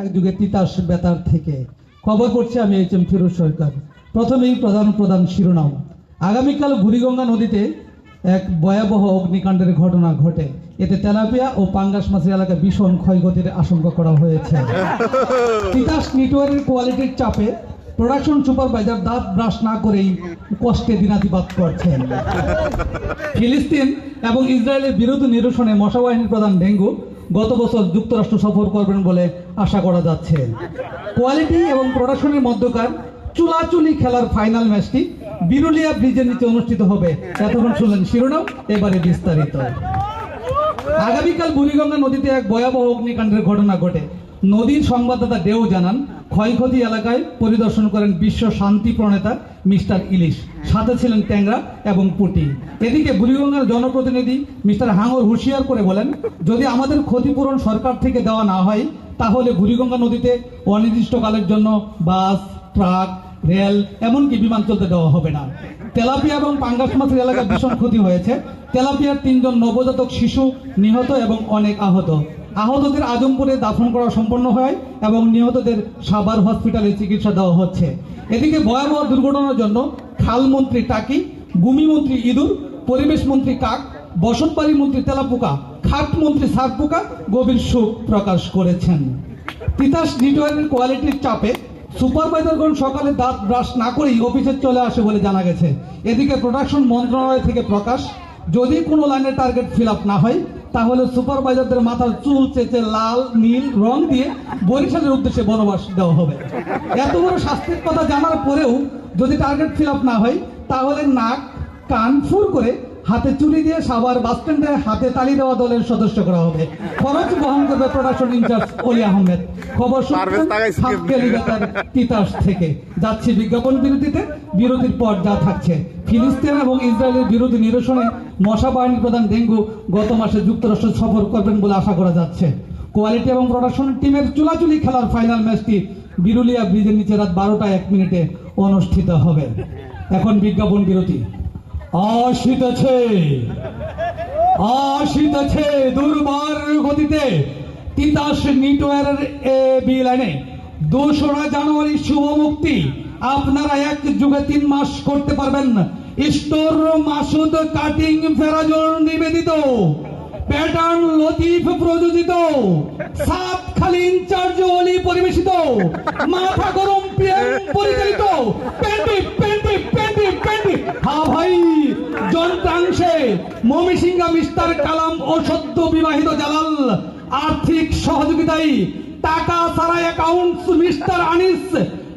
এক যুগে তিতাস বেতার থেকে। খবর করছি আমি এইচ এম ফিরোজ সরকার। প্রথমেই প্রধান প্রধান শিরোনাম। আগামীকাল বুড়িগঙ্গা নদীতে এক ভয়াবহ অগ্নিকাণ্ডের ঘটনা ঘটে। এতে তেলাপিয়া ও পাঙ্গাস মাছের এলাকা ভীষণ ক্ষয়ক্ষতির আশঙ্কা করা হয়েছে। তিতাস নেটওয়ার্কের কোয়ালিটির চাপে প্রোডাকশন সুপারভাইজার দাঁত ব্রাশ না করেই কষ্টে দিনাতিপাত করছেন। ফিলিস্তিন এবং ইসরায়েলের বিরোধী নিরসনে মশা বাহিনীর প্রধান ডেঙ্গু গত বছর যুক্তরাষ্ট্র সফর করবেন বলে আশা করা যাচ্ছে। কোয়ালিটি এবং প্রোডাকশনের মধ্যকার চুলাচুলি খেলার ফাইনাল ম্যাচটি বিরুলিয়া ব্রিজের নিচে অনুষ্ঠিত হবে। এতক্ষণ শুনলেন শিরোনাম, এবারে বিস্তারিত। আগামীকাল বুড়িগঙ্গা নদীতে এক ভয়াবহ অগ্নিকাণ্ডের ঘটনা ঘটে। নদীর সংবাদদাতা ডেউ জানান, ক্ষয়ক্ষতি এলাকায় পরিদর্শন করেন বিশ্ব শান্তি প্রণেতা মিস্টার ইলিশ। সাথে ছিলেন ট্যাংরা এবং পুটি। এদিকে বুড়িগঙ্গার জনপ্রতিনিধি মিস্টার হাঙর হুঁশিয়ার করে বলেন, যদি আমাদের ক্ষতিপূরণ সরকার থেকে দেওয়া না হয়, তাহলে বুড়িগঙ্গা নদীতে অনির্দিষ্টকালের জন্য বাস, ট্রাক, রেল, এমনকি বিমান চলতে দেওয়া হবে না। তেলাপিয়া এবং পাঙ্গাস মাছের এলাকায় ভীষণ ক্ষতি হয়েছে। তেলাপিয়ার তিনজন নবজাতক শিশু নিহত এবং অনেক আহত। আহতদের আজমপুরে দাফন করা সম্পন্ন হয় এবং নিহতদের সাভার হসপিটালে চিকিৎসা দেওয়া হচ্ছে। এদিকে ভয়াবহ দুর্ঘটনার জন্য খালমন্ত্রী টাকি ভূমি মন্ত্রী ইঁদুর, পরিবেশ মন্ত্রী কাক, বসতবাড়ি মন্ত্রী তেলাপোকা, খাট মন্ত্রী সারপোকা গভীর শোক প্রকাশ করেছেন। তিতাস নেটওয়ার্কের কোয়ালিটির চাপে সুপারভাইজারগণ সকালে দাঁত ব্রাশ না করেই অফিসে চলে আসে বলে জানা গেছে। এদিকে প্রোডাকশন মন্ত্রণালয় থেকে প্রকাশ, যদি কোনো লাইনের টার্গেট ফিল না হয় তাহলে সুপারভাইজারদের মাথার চুল চেচে লাল, নীল রং দিয়ে বরিশালের উদ্দেশ্যে বনবাস দেওয়া হবে। এত বড় শাস্তির কথা জানার পরেও যদি টার্গেট ফিল না হয়, তাহলে নাক, কান ফুর করে হাতে চুরি দিয়ে সাভার বাস স্ট্যান্ডে হাতে তালি দেওয়া দলের সদস্য করা হবে। খরচ বহন করবে প্রোডাকশন ইনচার্জ অলি আহমেদ। খবর? শুনছেন তিতাস থেকে। যাচ্ছে বিজ্ঞাপন বিরতিতে বিরতির পর যা থাকছে। ফিলিস্তিন এবং ইসরায়েলের বিরোধী নিরসনে মশা বাহিনীর প্রধান ডেঙ্গু গত মাসে যুক্তরাষ্ট্র সফর করবেন বলে আশা করা যাচ্ছে। কোয়ালিটি এবং প্রোডাকশন টিমের চুলাচুলি খেলার ফাইনাল ম্যাচটি বিরুলিয়া ব্রিজের নিচে রাত বারোটা এক মিনিটে অনুষ্ঠিত হবে। এখন বিজ্ঞাপন বিরতি। আসিতেছে। আসিতেছে দুর্বার গতিতে। তিতাস নিটোয়ারের এ বি লাইনে। দোসরা জানুয়ারি শুভ মুক্তি। আপনারা এক যুগে তিন মাস করতে পারবেন। স্টোর মাসুদ কাটিং ফেরাজুল নিবেদিত। প্যাটার্ন লতিফ প্রযোজিত। সাত খালি ইনচার্জ অলি পরিবেশিত। মাথা গরম পিএম পরিচালিত। মমিসিংহা মিস্টার কালাম ও সদ্য বিবাহিত জালাল। আর্থিক সহযোগিতায় টাকা সারা অ্যাকাউন্টস মিস্টার আনিস।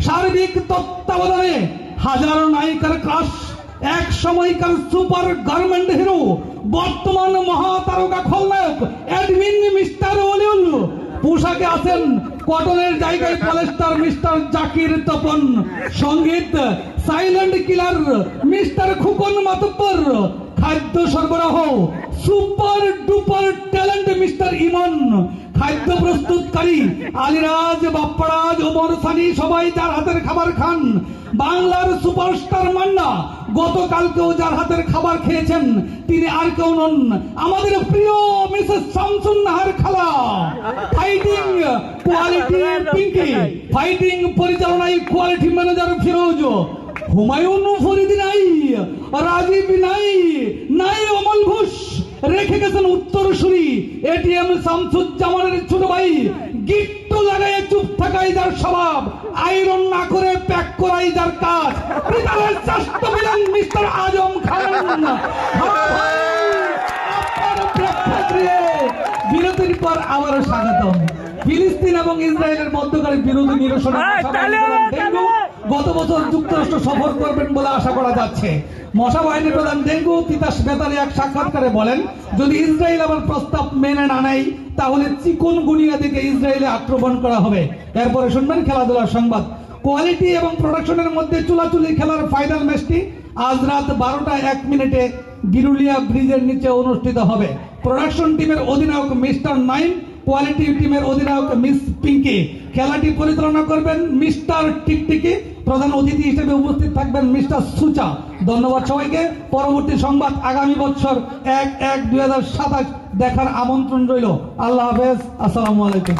সার্বিক তত্ত্বাবধানে হাজারো নায়িকার ক্রাশ এক সময়কার সুপার গার্মেন্ট হিরো, বর্তমান মহাতারকা খলনায়ক অ্যাডমিন মিস্টার অলিউল পোশাকে আছেন কটনের জায়গায় পলেস্টার মিস্টার জাকির তপন। সংগীত silent killer mister Khukon Matbor খাদ্য সরবরাহ super duper talent mister Emon খাদ্য প্রস্তুতকারী আলিরাজ বাপ্পারাজ ওমর সানি সবাই যার হাতের খাবার খান। বাংলার সুপারস্টার মান্না গতকালকেও যার হাতের খাবার খেয়েছেন তিনি আর কেউ নন। আমাদের প্রিয় মিসেস শামসুন নাহার খালা। ফাইটিং কোয়ালিটি পিঙ্কি ফাইটিং পরিচালনায় কোয়ালিটি ম্যানেজার ফিরোজ। হুমায়ুন ফরিদ নাই রাজীব নাই নাই অমল ঘোষ। রেখে গেছেন উত্তরসূরি এটিএম শামসুজ্জামানের ছোট ভাই। গিট্টু লাগাই চুপ থাকাই যার স্বভাব। আয়রন না করে প্যাক করাই যার কাজ। পৃথিবীর শ্রেষ্ঠ বিলেন মিস্টার আজম খান। বিরতির পর আবারও স্বাগতম। ফিলিস্তিন এবং ইসরায়েলের মধ্যকার বিরোধী নিরসনে গত বছর যুক্তরাষ্ট্র সফর করবেন বলে আশা করা যাচ্ছে। মশা বাহিনীর প্রধান ডেঙ্গু তিতাস বেতারে এক সাক্ষাৎকারে বলেন, যদি ইসরায়েল আবার প্রস্তাব মেনে না নেয়, তাহলে চিকন গুনিয়া থেকে ইসরায়েলে আক্রমণ করা হবে। এরপরে শুনবেন খেলাধুলার সংবাদ। কোয়ালিটি এবং প্রোডাকশনের মধ্যে চুলাচুলি খেলার ফাইনাল ম্যাচটি আজ রাত বারোটা এক মিনিটে গিরুলিয়া ব্রিজের নিচে অনুষ্ঠিত হবে। প্রোডাকশন টিমের অধিনায়ক মিস্টার নাইন কোয়ালিটি টিমের অধিনায়ক মিস পিঙ্কি। খেলাটি পরিচালনা করবেন মিস্টার টিকটিকি প্রধান অতিথি হিসেবে উপস্থিত থাকবেন মিস্টার সুচা। ধন্যবাদ সবাইকে। পরবর্তী সংবাদ আগামী বছর এক এক দুই দেখার আমন্ত্রণ রইল। আল্লাহ হাফেজ। আসসালামু আলাইকুম।